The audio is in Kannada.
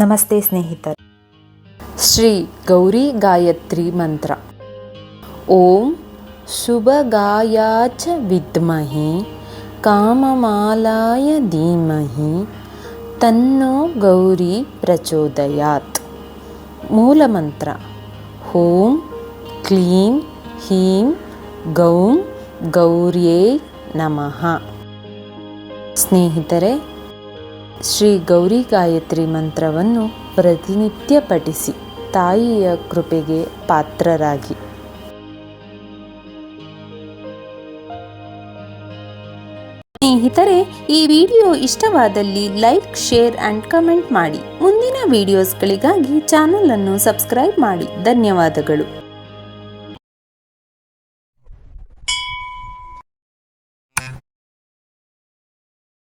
ನಮಸ್ತೆ ಸ್ನೇಹಿತರೆ. ಶ್ರೀ ಗೌರಿ ಗಾಯತ್ರಿ ಮಂತ್ರ. ಓಂ ಶುಭಗಾಯಾಚ ವಿದ್ಮಹಿ ಕಾಮಮಾಲಾಯ ಧೀಮಹಿ ತನ್ನೋ ಗೌರಿ ಪ್ರಚೋದಯಾತ್. ಮೂಲಮಂತ್ರ ಓಂ ಕ್ಲೀಂ ಹೀಂ ಗೌಂ ಗೌರ್ಯೇ ನಮಃ. ಸ್ನೇಹಿತರೆ ಶ್ರೀ ಗೌರಿ ಗಾಯತ್ರಿ ಮಂತ್ರವನ್ನು ಪ್ರತಿನಿತ್ಯ ಪಠಿಸಿ ತಾಯಿಯ ಕೃಪೆಗೆ ಪಾತ್ರರಾಗಿ. ಸ್ನೇಹಿತರೆ, ಈ ವಿಡಿಯೋ ಇಷ್ಟವಾದಲ್ಲಿ ಲೈಕ್, ಶೇರ್ ಅಂಡ್ ಕಮೆಂಟ್ ಮಾಡಿ. ಮುಂದಿನ ವಿಡಿಯೋಸ್ಗಳಿಗಾಗಿ ಚಾನೆಲ್ ಅನ್ನು ಸಬ್ಸ್ಕ್ರೈಬ್ ಮಾಡಿ. ಧನ್ಯವಾದಗಳು.